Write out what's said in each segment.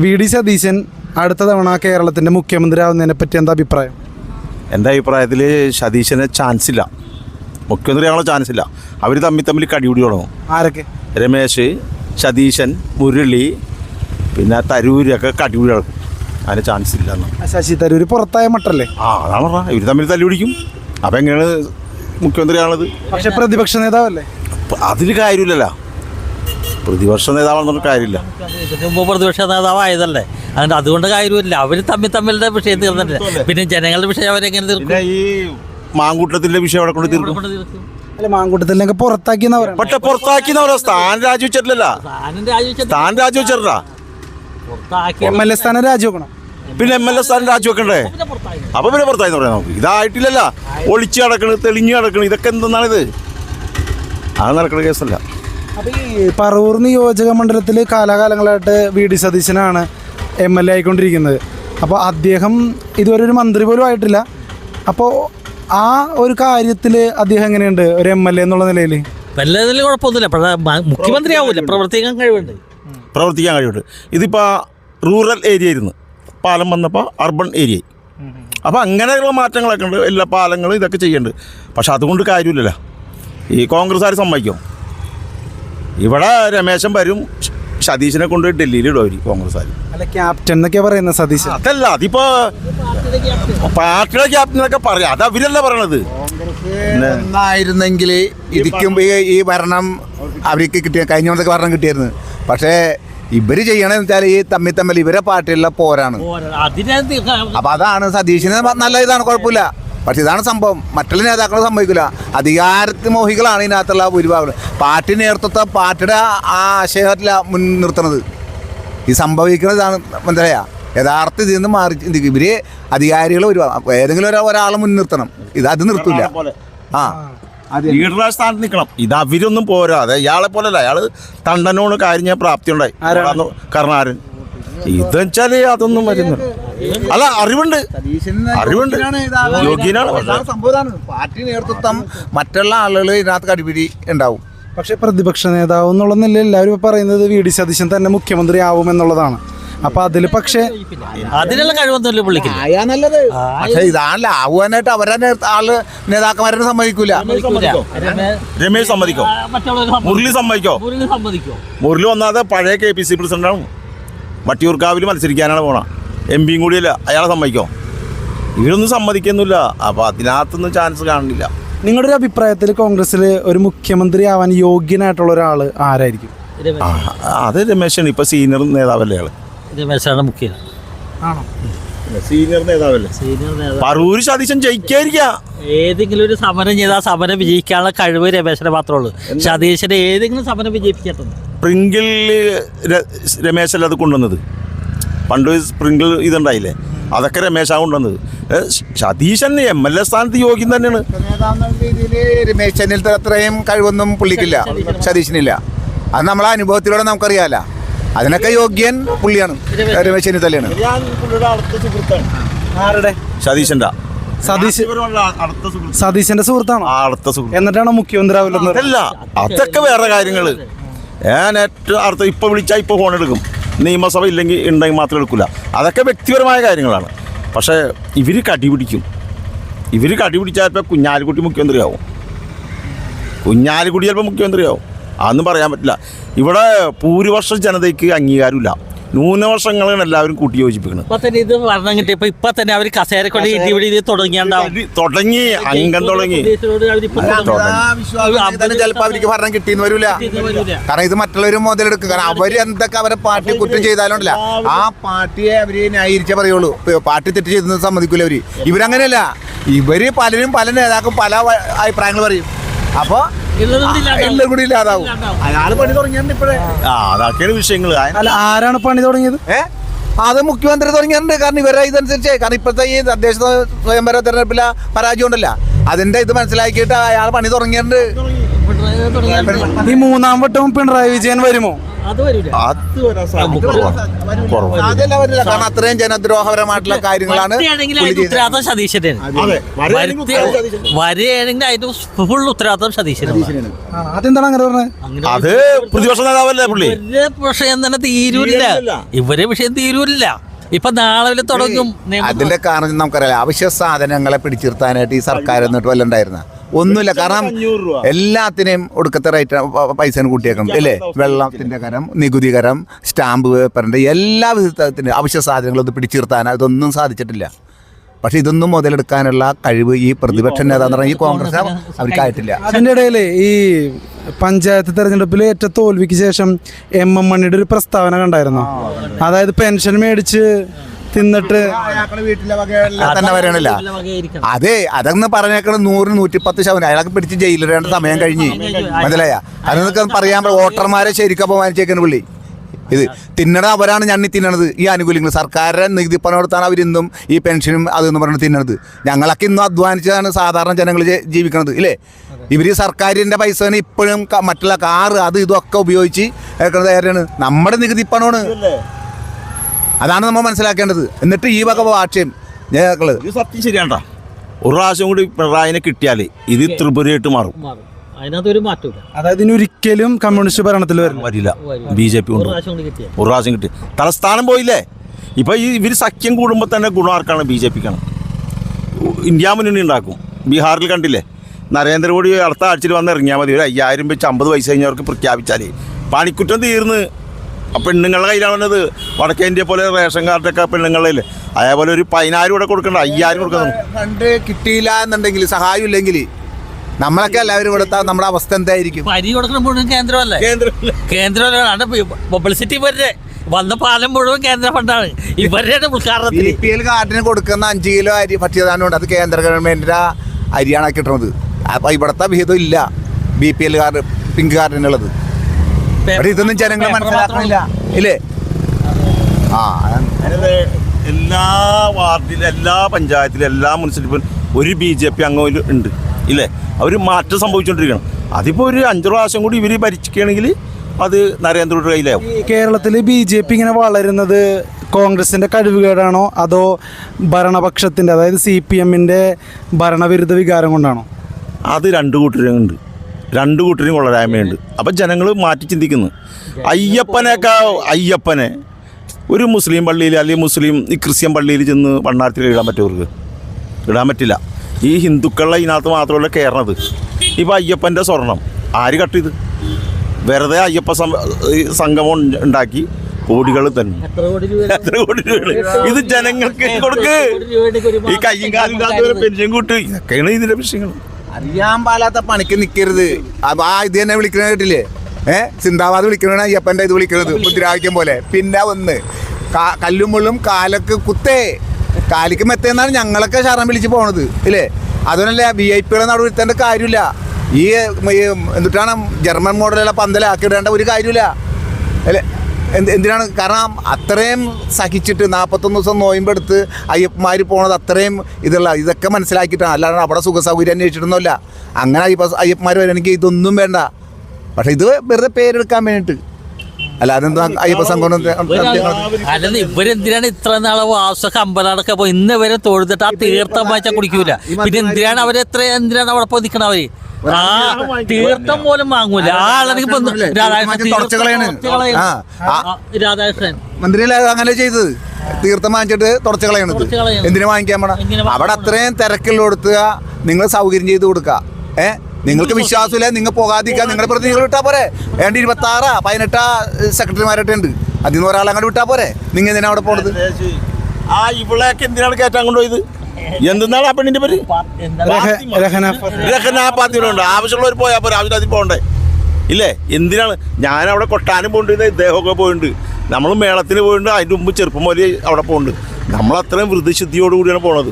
V D Satheesan അടുത്ത തവണ കേരളത്തിന്റെ മുഖ്യമന്ത്രി ആവുന്നതിനെ പറ്റി എന്താ അഭിപ്രായം? എന്റെ അഭിപ്രായത്തിൽ സതീശന് ചാൻസ് ഇല്ല. മുഖ്യമന്ത്രി ആവാനുള്ള ചാൻസ് ഇല്ല. അവർ തമ്മിൽ തമ്മിൽ കടിപിടി തുടങ്ങും. ആരൊക്കെ? രമേശ് സതീശൻ മുരളി പിന്നെ തരൂരൊക്കെ കടിപിടി നടക്കും. അതിന് ചാൻസ് ഇല്ല എന്ന്. ആ, ശശി തരൂർ പുറത്തായ മട്ടല്ലേ? ആ അതാണ് പറഞ്ഞത്. ഇവർ തമ്മിൽ തല്ലി പിടിക്കും. അപ്പം എങ്ങനെയാണ് മുഖ്യമന്ത്രി ആണത് പക്ഷെ പ്രതിപക്ഷ നേതാവല്ലേ? അതിൽ കാര്യമില്ലല്ലോ. പ്രതിപക്ഷ നേതാവാണെന്നൊരു കാര്യമില്ല. മുമ്പ് പ്രതിപക്ഷ നേതാവായതല്ലേ? അതുകൊണ്ട് അതുകൊണ്ട് കാര്യമില്ല. അവർ തമ്മിൽ തമ്മിലുള്ള വിഷയം തീർന്നിട്ടില്ല. പിന്നെ ജനങ്ങളുടെ വിഷയം അവരെങ്ങനെ തീർക്കും? പിന്നെ ഈ മാങ്കൂട്ടത്തിന്റെ വിഷയം അവിടെ കൊണ്ട് തീർക്കും. അല്ല മാങ്കൂട്ടത്തിലൊക്കെ പുറത്താക്കിയെന്നാ പറയുന്നത്. പക്ഷെ പുറത്താക്കിയെന്നവരോ സ്ഥാനം രാജിവെച്ചിട്ടില്ല സ്ഥാനം രാജിവെച്ച സ്ഥാൻ രാജിവെച്ചിട്ടാ പുറത്താക്കി എം എൽ എ സ്ഥാനം രാജിവെക്കണം. പിന്നെ എം എൽ എ സ്ഥാനം രാജിവെക്കണ്ടേ? അപ്പൊ പിന്നെ പുറത്തായി. പറയാം നമുക്ക്. ഇതായിട്ടില്ലല്ല. ഒളിച്ചു കിടക്കണ് തെളിഞ്ഞു കിടക്കണ് ഇതൊക്കെ എന്തെന്നാണിത്? അത് നടക്കുന്ന കേസല്ല. അപ്പൊ ഈ പറവൂർ നിയോജക മണ്ഡലത്തിൽ കാലാകാലങ്ങളായിട്ട് വി ഡി സതീശനാണ് എം എൽ എ ആയിക്കൊണ്ടിരിക്കുന്നത്. അപ്പോൾ അദ്ദേഹം ഇതുവരെ ഒരു മന്ത്രി പോലും ആയിട്ടില്ല. അപ്പോൾ ആ ഒരു കാര്യത്തിൽ അദ്ദേഹം എങ്ങനെയുണ്ട്? ഒരു എം എൽ എ എന്നുള്ള നിലയിൽ വല്ലതിലും കുഴപ്പമൊന്നുമില്ല. മുഖ്യമന്ത്രി ആവില്ല പ്രവർത്തിക്കാൻ കഴിവുണ്ട്. പ്രവർത്തിക്കാൻ കഴിവുണ്ട്. ഇതിപ്പോൾ റൂറൽ ഏരിയ ആയിരുന്നു. പാലം വന്നപ്പോൾ അർബൺ ഏരിയ അപ്പോൾ അങ്ങനെയുള്ള മാറ്റങ്ങളൊക്കെ ഉണ്ട്. എല്ലാ പാലങ്ങളും ഇതൊക്കെ ചെയ്യുന്നുണ്ട് പക്ഷെ അതുകൊണ്ട് കാര്യമില്ലല്ലോ. ഈ കോൺഗ്രസ്സുകാർ സമ്മതിക്കും. ഇവിടെ രമേശൻ വരും. സതീശനെ കൊണ്ടുപോയി ഡൽഹിയിൽ ഇടും കോൺഗ്രസ് കോൺഗ്രസ്സുകാർ? അല്ല ക്യാപ്റ്റൻ എന്നൊക്കെ പറയുന്നത് സതീശൻ. അതല്ല അതിപ്പോ പാർട്ടിയുടെ ക്യാപ്റ്റൻ എന്നൊക്കെ പറയാം. അത് അവരല്ല പറയണത്? ഒന്നായിരുന്നെങ്കിൽ ഇരിക്കും ഈ ഭരണം അവർക്ക് കിട്ടിയ കഴിഞ്ഞ കൊണ്ടൊക്കെ ഭരണം കിട്ടിയായിരുന്നു. പക്ഷേ ഇവർ ചെയ്യണമെന്ന് വെച്ചാൽ ഈ തമ്മിൽ തമ്മിൽ ഇവരെ പാർട്ടിയുള്ള പോരാണ്. അതിനെ അപ്പൊ അതാണ് സതീശന് നല്ല ഇതാണ് കുഴപ്പമില്ല. പക്ഷെ ഇതാണ് സംഭവം. മറ്റുള്ള നേതാക്കൾ സംഭവിക്കില്ല അധികാരത്തിൽ മോഹികളാണ് ഇതിനകത്തുള്ള ഭൂരിഭാഗം. പാർട്ടി നേതൃത്വത്തെ പാർട്ടിയുടെ ആ ആശയത്തില മുൻ നിർത്തുന്നത്. ഈ സംഭവിക്കുന്നതാണ് ഇതാണ് മനസ്സിലായ? യഥാർത്ഥ ഇതിൽ നിന്ന് മാറി ചിന്തിക്കും. ഇവർ അധികാരികൾ ഒരു ഏതെങ്കിലും ഒരു ഒരാളെ മുൻനിർത്തണം ഇത് അത് നിർത്തില്ല ആ ലീഡറുടെ സ്ഥാനത്ത് നിൽക്കണം ഇത് അവരൊന്നും പോരാ. അതെ ഇയാളെ പോലല്ല. അയാൾ തണ്ടനോട് കാര്യം ഞാൻ പ്രാപ്തി ഉണ്ടായി കർണാരൻ. ഇത് അതൊന്നും വരുന്നില്ല. അല്ല അറിവുണ്ട്. അറിവുണ്ട്. യോഗ്യനാണ്. പാർട്ടി നേതൃത്വം മറ്റുള്ള ആളുകൾ ഇതിനകത്ത് കടിപിടി ഉണ്ടാവും. പക്ഷെ പ്രതിപക്ഷ നേതാവ് എന്നുള്ള നില എല്ലാവരും ഇപ്പൊ പറയുന്നത് വി ഡി സതീശൻ തന്നെ മുഖ്യമന്ത്രി ആവും എന്നുള്ളതാണ്. അപ്പൊ അതിൽ പക്ഷേ അതിനുള്ള കഴിവൊന്നുമില്ല പുള്ളിക്ക്. ആയാ നല്ലത്. പക്ഷെ ഇതാണല്ലോ ആവുവാനായിട്ട് അവരെ ആൾ നേതാക്കന്മാരെ സമ്മതിക്കൂല. രമേശ് സമ്മതിക്കോ? മുരളി സമ്മതിക്കോ? മുരളി സമ്മതിക്കോ? മുരളി ഒന്നാമത് പഴയ കെ പി സി പ്രസിഡന്റാണ് വട്ടിയൂർക്കാവിൽ മത്സരിക്കാനാണ് പോണ. എം പിയും കൂടിയല്ല അയാളെ സമ്മതിക്കോ? ഇവരൊന്നും സമ്മതിക്കുന്നില്ല അപ്പോൾ അതിനകത്തൊന്നും ചാൻസ് കാണുന്നില്ല. നിങ്ങളുടെ ഒരു അഭിപ്രായത്തിൽ കോൺഗ്രസ്സിൽ ഒരു മുഖ്യമന്ത്രി ആവാൻ യോഗ്യനായിട്ടുള്ള ഒരാൾ ആരായിരിക്കും? അത് രമേശാണ്. ഇപ്പോൾ സീനിയർ നേതാവല്ലേ അയാൾ രമേശാണ് മുഖ്യ ആണോ? സീനിയർ നേതാവല്ലേ? സീനിയർ നേതാവ്. പറൂര് സതീശൻ ജയിക്കായിരിക്ക. ഏതെങ്കിലും ഒരു സമരം ചെയ്താൽ സമരം വിജയിക്കാനുള്ള കഴിവ് രമേശനെ മാത്രമേ ഉള്ളൂ. സതീശന് ഏതെങ്കിലും സമരം വിജയിപ്പിച്ചിട്ടുണ്ട് സ്പ്രിങ്കിൾ രമേശല്ല അത് കൊണ്ടുവന്നത്? പണ്ട് സ്പ്രിങ്കിൾ ഇതുണ്ടായില്ലേ? അതൊക്കെ രമേശാണ് കൊണ്ടുവന്നത്. സതീശൻ എം എൽ എ സ്ഥാനത്ത് യോഗ്യം തന്നെയാണ്. രമേശ് ചെന്നിത്തല അത്രയും കഴിവൊന്നും പുള്ളിക്കില്ല. സതീശനില്ല അത് നമ്മളെ അനുഭവത്തിലൂടെ നമുക്കറിയാല്ല അതിനൊക്കെ യോഗ്യൻ പുള്ളിയാണ്. രമേശ്. ചെന്നിത്തലയാണ്. സതീശന്റെ സതീശന്റെ സതീശ്. അടുത്ത സുഹൃത്ത് സതീശന്റെ സുഹൃത്താണോ. അടുത്ത സുഹൃത്ത്. എന്നിട്ടാണോ മുഖ്യമന്ത്രി ആവില്ലെന്ന് അതൊക്കെ വേറെ കാര്യങ്ങൾ. ഞാൻ ഏറ്റവും അടുത്ത ഇപ്പം വിളിച്ചാൽ ഇപ്പോൾ ഫോൺ എടുക്കും. നിയമസഭ ഇല്ലെങ്കിൽ ഉണ്ടെങ്കിൽ മാത്രം എടുക്കില്ല അതൊക്കെ വ്യക്തിപരമായ കാര്യങ്ങളാണ്. പക്ഷേ ഇവർ കടി പിടിക്കും. ഇവർ കടി പിടിച്ചാൽ കുഞ്ഞാലിക്കുട്ടി മുഖ്യമന്ത്രിയാവും. കുഞ്ഞാലിക്കുട്ടി ചിലപ്പോൾ മുഖ്യമന്ത്രിയാവും. അതൊന്നും പറയാൻ പറ്റില്ല. ഇവിടെ ഭൂരിപക്ഷ ജനതയ്ക്ക് അംഗീകാരമില്ല. ന്യൂനപക്ഷങ്ങളാണ് എല്ലാവരും കൂട്ടി യോജിപ്പിക്കുന്നത് ഇപ്പൊ തന്നെ ഇത് ഭരണം കിട്ടിയപ്പോ ഇപ്പൊ തന്നെ അവർ കസേര കൊണ്ട് ഇടി പിടി ഇത് തുടങ്ങിയാണ്ടാവും തുടങ്ങി അംഗം തുടങ്ങി. ചിലപ്പോൾ അവർക്ക് ഭരണം കിട്ടിയെന്ന് വരില്ല കാരണം ഇത് മറ്റുള്ളവർ മുതലെടുക്കും. കാരണം അവർ എന്തൊക്കെ അവരെ പാർട്ടി കുറ്റം ചെയ്താലുണ്ടല്ല. ആ പാർട്ടിയെ അവർ ന്യായീകരിച്ചേ പറയുള്ളൂ. പാർട്ടി തെറ്റ് ചെയ്തെന്ന് സമ്മതിക്കൂല അവർ. ഇവരങ്ങനെയല്ല. ഇവർ പലരും പല നേതാക്കളും പല അഭിപ്രായങ്ങൾ പറയും. അപ്പൊ ഉള്ളതും കൂടി ഇല്ലാണ്ടാവും. എല്ലാം കൂടി ഇല്ലാതാവും. അയാൾ പണി തുടങ്ങിയിട്ടുണ്ട് ഇപ്പോഴേ. ആ അതൊക്കെയാണ് വിഷയങ്ങൾ അല്ല ആരാണ് പണി തുടങ്ങിയത്? അത് മുഖ്യമന്ത്രി തുടങ്ങിയിട്ടുണ്ട്. കാരണം ഇവരെ ഇതനുസരിച്ച്. കാരണം ഇപ്പോഴത്തെ ഈ തദ്ദേശ സ്വയംഭര തെരഞ്ഞെടുപ്പിലെ പരാജയം ഉണ്ടല്ല. അതിന്റെ ഇത് മനസ്സിലാക്കിയിട്ട് അയാൾ പണി തുടങ്ങിയിട്ടുണ്ട്. ഈ മൂന്നാം വട്ടവും പിണറായി വിജയൻ വരുമോ? അത് വരില്ല കാരണം അത്രയും ജനദ്രോഹപരമായിട്ടുള്ള കാര്യങ്ങളാണ്. ഉത്തരവാദിത്തം സതീശനാണ്. അതെ. വരികയാണെങ്കിൽ അതിന്റെ ഫുൾ ഉത്തരവാദിത്തം സതീശനാണ്. ആ, അതെന്താണ് അങ്ങനെ പറഞ്ഞത് അത് പ്രതിപക്ഷ നേതാവല്ലേ പുള്ളി? വിഷയം തന്നെ തീരൂരില്ല. ഇവരെ വിഷയം തീരൂല്ല ഇപ്പൊ നാളെ തുടങ്ങും. അതിന്റെ കാരണം നമുക്കറിയാം അവശ്യ സാധനങ്ങളെ പിടിച്ചിർത്താനായിട്ട് ഈ സർക്കാർ എന്നിട്ട് വല്ല ഉണ്ടായിരുന്ന? ഒന്നുമില്ല. കാരണം. എല്ലാത്തിനെയും ഒടുക്കത്തെ റേറ്റ് പൈസ കൂട്ടിയേക്കണം അല്ലേ വെള്ളത്തിന്റെ കരം നികുതി കരം സ്റ്റാമ്പ് പേപ്പറിന്റെ എല്ലാ വിധത്തിന്റെ അവശ്യ സാധനങ്ങളും ഒന്ന് പിടിച്ചിർത്താൻ അതൊന്നും സാധിച്ചിട്ടില്ല. പക്ഷെ ഇതൊന്നും മുതലെടുക്കാനുള്ള കഴിവ് ഈ പ്രതിപക്ഷ നേതാന്ന് പറഞ്ഞാൽ ഈ കോൺഗ്രസ് അവർക്കായിട്ടില്ല. അതിന്റെ ഇടയിൽ ഈ പഞ്ചായത്ത് തെരഞ്ഞെടുപ്പിൽ ഏറ്റ തോൽവിക്ക് ശേഷം എം എം മണിയുടെ ഒരു പ്രസ്താവന കണ്ടായിരുന്നു? അതായത് പെൻഷൻ മേടിച്ച് തിന്നിട്ട് വീട്ടിലെ തന്നെ വരണില്ല അതെ അതങ്ങ് പറഞ്ഞേക്കണം നൂറ് നൂറ്റിപ്പത്ത് ശതമാനം. അയാൾക്ക് പിടിച്ച് ജയിലിടേണ്ട സമയം കഴിഞ്ഞ്. മനസ്സിലായ? അതൊക്കെ പറയാൻ വോട്ടർമാരെ ശരിക്കും അപമാനിച്ചേക്കുന്ന പുള്ളി. ഇത് തിന്നണ അവരാണ് ഞണ്ണി തിന്നണത്. ഈ ആനുകൂല്യങ്ങൾ സർക്കാരിന്റെ നികുതി പണം കൊടുത്താണ് അവരിന്നും ഈ പെൻഷനും അതെന്ന് പറഞ്ഞ് തിന്നണത്. ഞങ്ങളൊക്കെ ഇന്നും അധ്വാനിച്ചാണ് സാധാരണ ജനങ്ങൾ ജീവിക്കണത് ഇല്ലേ? ഇവർ ഈ സർക്കാരിന്റെ പൈസ ഇപ്പോഴും മറ്റുള്ള കാറ് അത് ഇതൊക്കെ ഉപയോഗിച്ച് എടുക്കുന്നത് ആരാണ്? നമ്മുടെ നികുതി പണമാണ്. അതാണ് നമ്മൾ മനസ്സിലാക്കേണ്ടത്. എന്നിട്ട് ഈ വക വാക്ഷ്യം ഞങ്ങൾ സത്യം ശരിയാണ്ടാ. ഒരു പ്രാവശ്യം കൂടി പിണറായിനെ കിട്ടിയാൽ ഇത് ത്രിപുരയായിട്ട് മാറും. മാറും അതിനകത്ത് ഒരു മാറ്റമില്ല അതായത് ഇനി ഒരിക്കലും കമ്മ്യൂണിസ്റ്റ് ഭരണത്തിൽ വരില്ല. വരില്ല. ബി ജെ പി പ്രാവശ്യം കൂടി കിട്ടിയ ഒരു പ്രാവശ്യം കിട്ടി. തലസ്ഥാനം പോയില്ലേ? ഇപ്പൊ ഈ ഇവർ സഖ്യം കൂടുമ്പോൾ തന്നെ ഗുണം ആർക്കാണ് ബി ജെ പിക്കാണ്. ഇന്ത്യ മുന്നണി ഉണ്ടാക്കും. ബീഹാറിൽ കണ്ടില്ലേ? നരേന്ദ്രമോദി അടുത്ത ആഴ്ചയിൽ വന്ന് ഇറങ്ങിയാൽ മതി. ഒരു അയ്യായിരം വെച്ച് അമ്പത് വയസ്സ് കഴിഞ്ഞവർക്ക് പ്രഖ്യാപിച്ചാൽ പണിക്കുറ്റം തീർന്ന്. ആ പെണ്ണുങ്ങളുടെ കയ്യിലാണ് വന്നത്. വടക്കേ ഇന്ത്യ പോലെ റേഷൻ കാർഡൊക്കെ പെണ്ണുങ്ങളിലെ അതേപോലെ ഒരു പതിനായിരം കൂടെ കൊടുക്കണ്ട. അയ്യായിരം കൊടുക്കണം കണ്ട് കിട്ടിയില്ല എന്നുണ്ടെങ്കിൽ സഹായം ഇല്ലെങ്കിൽ നമ്മളൊക്കെ എല്ലാവരും കൊടുത്താൽ നമ്മുടെ അവസ്ഥ എന്തായിരിക്കും? അരി കൊടുക്കണം മുഴുവൻ കേന്ദ്രമല്ലേ? കേന്ദ്രമാണ് പബ്ലിസിറ്റി ഇവരുടെ. വന്ന പാലം മുഴുവൻ കേന്ദ്ര ഫണ്ടാണ് ഇവരുടെ ബി ഉദ്ഘാടനത്തിന്. പി എൽ കാർഡിന് കൊടുക്കുന്ന അഞ്ച് കിലോ അരി ഭക്ഷ്യധാനം ഉണ്ട്. അത് കേന്ദ്ര ഗവൺമെന്റിന്റെ അരിയാണ് കിട്ടുന്നത് അപ്പൊ ഇവിടുത്തെ വിഹിതം ഇല്ല. B P L card pink കാർഡിനുള്ളത് ഇതൊന്നും ജനങ്ങൾ മനസ്സിലാക്കുന്നില്ല ഇല്ലേ? ആ. എല്ലാ വാർഡിലും എല്ലാ പഞ്ചായത്തിലും എല്ലാ മുനിസിപ്പൽ ഒരു ബി ജെ പി അംഗം ഉണ്ട്. ഇല്ലേ? അവർ മാറ്റം സംഭവിച്ചുകൊണ്ടിരിക്കണം അതിപ്പോൾ ഒരു അഞ്ചു പ്രാവശ്യം കൂടി ഇവർ ഭരിക്കുകയാണെങ്കിൽ അത് നരേന്ദ്രയുടെ കയ്യിലാവും. കേരളത്തിൽ ബി ജെ പി ഇങ്ങനെ വളരുന്നത് കോൺഗ്രസിന്റെ കഴിവുകേടാണോ? അതോ ഭരണപക്ഷത്തിന്റെ അതായത് സി പി എമ്മിന്റെ ഭരണവിരുദ്ധ വികാരം കൊണ്ടാണോ? അത് രണ്ട് കൂട്ടരുണ്ട് രണ്ട് കൂട്ടരും കൊള്ളരായ്മയുണ്ട് അപ്പം ജനങ്ങൾ മാറ്റി ചിന്തിക്കുന്നു. അയ്യപ്പനെയൊക്കെ അയ്യപ്പനെ ഒരു മുസ്ലിം പള്ളിയിൽ അല്ലെങ്കിൽ മുസ്ലിം ഈ ക്രിസ്ത്യൻ പള്ളിയിൽ ചെന്ന് വണ്ണാർത്തിൽ ഇടാൻ പറ്റുമവർക്ക് ഇടാൻ പറ്റില്ല. ഈ ഹിന്ദുക്കളുടെ ഇതിനകത്ത് മാത്രമല്ല കയറണത് ഇപ്പം അയ്യപ്പന്റെ സ്വർണം. ആര് കട്ട് ചെയ്ത്? വെറുതെ അയ്യപ്പ സംഗമം ഉണ്ടാക്കി കോടികൾ തന്നെ. എത്ര കോടി രൂപ രൂപയാണ് ഇത് ജനങ്ങൾക്ക് കൊടുക്ക്. ഈ കയ്യും കാലും ഇല്ലാത്തവരെ പെൻഷൻ കൂട്ട്. ഇതൊക്കെയാണ് ഇതിന്റെ വിഷയങ്ങൾ. അറിയാൻ പാലാത്ത പണിക്ക് നിൽക്കരുത് അപ്പൊ ആ ഇത് തന്നെ വിളിക്കണ കേട്ടില്ലേ? ഏഹ് സിന്താബാദ് വിളിക്കണ അയ്യപ്പന്റെ ഇത് വിളിക്കണത്. മുദ്രാവാക്യം പോലെ. പിന്നെ ഒന്ന് കല്ലുമുള്ളും കല്ലും മുള്ളും കാലൊക്കെ കുത്തേ. കാലിക്ക് മെത്തേന്നാണ് ഞങ്ങളൊക്കെ ശരണം വിളിച്ച് പോണത് ഇല്ലേ? അതുകൊണ്ടല്ലേ വി ഐ പികളെ നടുവിരുത്തേണ്ട കാര്യമില്ല. ഈ എന്നിട്ടാണ് ജർമ്മൻ മോഡലുള്ള പന്തലാക്കി ഇടേണ്ട ഒരു കാര്യമില്ല. അല്ലേ? എന്ത് എന്തിനാണ്? കാരണം അത്രയും സഹിച്ചിട്ട് നാൽപ്പത്തൊന്ന് ദിവസം നോയമ്പെടുത്ത് അയ്യപ്പന്മാർ പോണത് അത്രയും ഇതുള്ള ഇതൊക്കെ മനസ്സിലാക്കിയിട്ടാണ്. അല്ലാതെ അവിടെ സുഖ സൗകര്യം അന്വേഷിച്ചിട്ടൊന്നുമില്ല. അങ്ങനെ അയ്യപ്പ അയ്യപ്പന്മാർ വരണമെങ്കിൽ ഇതൊന്നും വേണ്ട. പക്ഷേ ഇത് വെറുതെ പേരെടുക്കാൻ വേണ്ടിയിട്ട്. അല്ലാതെ അതെന്താ അയ്യപ്പ സംഘം അല്ലെന്ന് ഇവരെന്തിനാണ് ഇത്ര നാളെ വാസക അമ്പലാടൊക്കെ പോയി? ഇന്ന് വരെ തൊഴുതിട്ട് ആ തീർത്ഥം വായിച്ചാൽ കുടിക്കൂല. പിന്നെ എന്തിനാണ് അവർ എത്ര എന്തിനാണ് അവിടെ പോയി നിൽക്കണ അവർ ആ തീർത്ഥം പോലും വാങ്ങൂല. ആ ആളാണെങ്കിൽ ഇപ്പൊ ഒന്ന് രാധാകൃഷ്ണൻ മന്ത്രിയല്ല അങ്ങനെ ചെയ്തത്? തീർത്ഥം വാങ്ങിച്ചിട്ട് തുടച്ചു കളയണത് എന്തിനു വാങ്ങിക്കാൻ? അവിടെ അത്രയും തിരക്കുള്ള കൊടുത്തുക നിങ്ങൾ സൗകര്യം ചെയ്ത് കൊടുക്കുക ഏ? നിങ്ങൾക്ക് വിശ്വാസമില്ല നിങ്ങൾ പോകാതിരിക്കാൻ നിങ്ങളുടെ പ്രതിനിധികൾ വിട്ടാൽ പോരെ? വേണ്ടി ഇരുപത്തി ആറാ പതിനെട്ടാ സെക്രട്ടറിമാരൊക്കെ ഉണ്ട്. അതിൽ നിന്ന് ഒരാളെ അങ്ങോട്ട് വിട്ടാ പോരെ? നിങ്ങൾ എന്തിനാ അവിടെ പോണത്? ആ ഇവളെയൊക്കെ എന്തിനാണ് കയറ്റാൻ കൊണ്ടുപോയത്? എന്തെന്നാണ് ആ പെണ്ണിന്റെ പേര്? എന്താ? രഹ- രഹന രഹന പാത്തിയിലുണ്ട് ആവശ്യമുള്ളവർ പോയാൽ പോരെ ആവശ്യം അതിൽ പോകണ്ടേ? ഇല്ലേ? എന്തിനാണ്? ഞാൻ അവിടെ കൊട്ടാനും പോയിട്ടുണ്ട് ഇദ്ദേഹമൊക്കെ പോയിട്ടുണ്ട് നമ്മൾ മേളത്തിന് പോയിട്ടുണ്ട് അതിന്റെ മുമ്പ് ചെറുപ്പം പോലെ അവിടെ പോകുന്നുണ്ട് നമ്മൾ അത്രയും വൃദ്ധശുദ്ധിയോടുകൂടിയാണ് പോണത്.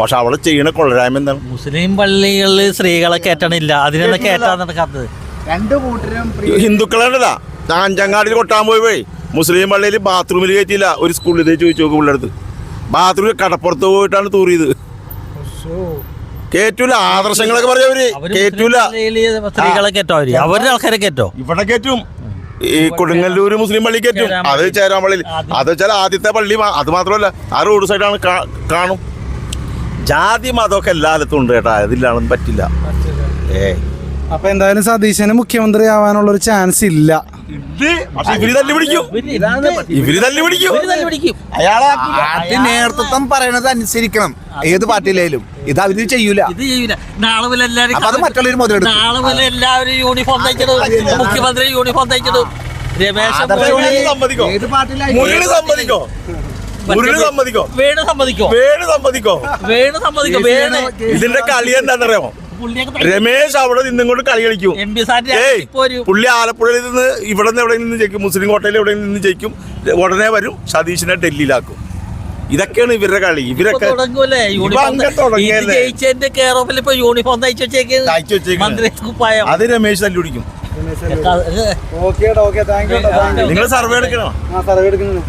പക്ഷെ അവൾ ചെയ്യണ കൊള്ളരായ്മ എന്താണ്? മുസ്ലിം പള്ളികളിൽ സ്ത്രീകളെ കയറ്റണില്ല അതിനെ കയറ്റാൻ നടക്കാത്തത് രണ്ടു കൂട്ടരും ഹിന്ദുക്കളുണ്ടതാ ഞാൻ അഞ്ചങ്ങാടിയിൽ കൊട്ടാൻ പോയി പോയി. മുസ്ലിം പള്ളിയിൽ ബാത്റൂമിൽ കയറ്റിയില്ല. ഒരു സ്കൂളിൽ ചോദിച്ചു നോക്കും പിള്ളേടുത്ത് ബാത്റൂമിൽ കടപ്പുറത്ത് പോയിട്ടാണ് തൂറിയത്. കേറ്റൂല. ആദർശങ്ങളൊക്കെ പറയാ അവർ കേറ്റൂല. സ്ത്രീകളെ കേറ്റോ അവർ? അവരുടെ ആൾക്കാരെ കേറ്റോ? ഇവിടെ കേറ്റും. ഈ കൊടുങ്ങല്ലൂര് മുസ്ലിം പള്ളി കേറ്റും. അത് പള്ളി. ചേരാൻ പള്ളിയിൽ. അത് വെച്ചാൽ ആദ്യത്തെ പള്ളി അത് മാത്രമല്ല ആ റോഡ് സൈഡാണ് കാണും. ജാതി മതമൊക്കെ എല്ലായിടത്തും ഉണ്ട് കേട്ടാ. അതില്ലാണെന്ന് പറ്റില്ല. ഏ. അപ്പൊ എന്തായാലും സതീശന് മുഖ്യമന്ത്രി ആവാനുള്ള ഒരു ചാൻസ് ഇല്ല. ഇവർ തല്ലി പിടിക്കും. ഇവർ തല്ലി പിടിക്കും. അയാളെ പാർട്ടി നേതൃത്വം പറയണത് അനുസരിക്കണം. ഏത് പാർട്ടിയിലായാലും. ഇത് അവർ ചെയ്യൂല. ഇത് ചെയ്യൂല. നാളെ മുതൽ എല്ലാവരും അത് മറ്റുള്ളവര് മുതലെടുക്കും. നാളെ മുതൽ എല്ലാവരും യൂണിഫോം തയ്ച്ചിടും മുഖ്യമന്ത്രി യൂണിഫോം തയ്ച്ചിടും രമേശ് ഏത് പാർട്ടിയിലായാലും സമ്മതിക്കോ? സമ്മതിക്കോ? വേണു സമ്മതിക്കോ? വേണു സമ്മതിക്കോ? വേണു സമ്മതിക്കോ? വേണു. ഇതിന്റെ കളി എന്താണെന്നറിയാമോ? രമേശ് അവിടെ നിന്നും കൊണ്ട് കളി കളിക്കും. ഏയ് പുള്ളി ആലപ്പുഴയിൽ നിന്ന് ഇവിടെ നിന്ന് എവിടെ നിന്ന് ജയിക്കും മുസ്ലിം കോട്ടയിൽ എവിടെ നിന്ന് ജയിക്കും ഉടനെ വരും സതീഷിനെ ഡൽഹിയിലാക്കും. ഇതൊക്കെയാണ് ഇവരുടെ കളി. ഇവരൊക്കെ യൂണിഫോം അത് രമേശ് തല്ലി പിടിക്കും. നിങ്ങൾ സർവേ എടുക്കണോ? സർവേ എടുക്കുന്നു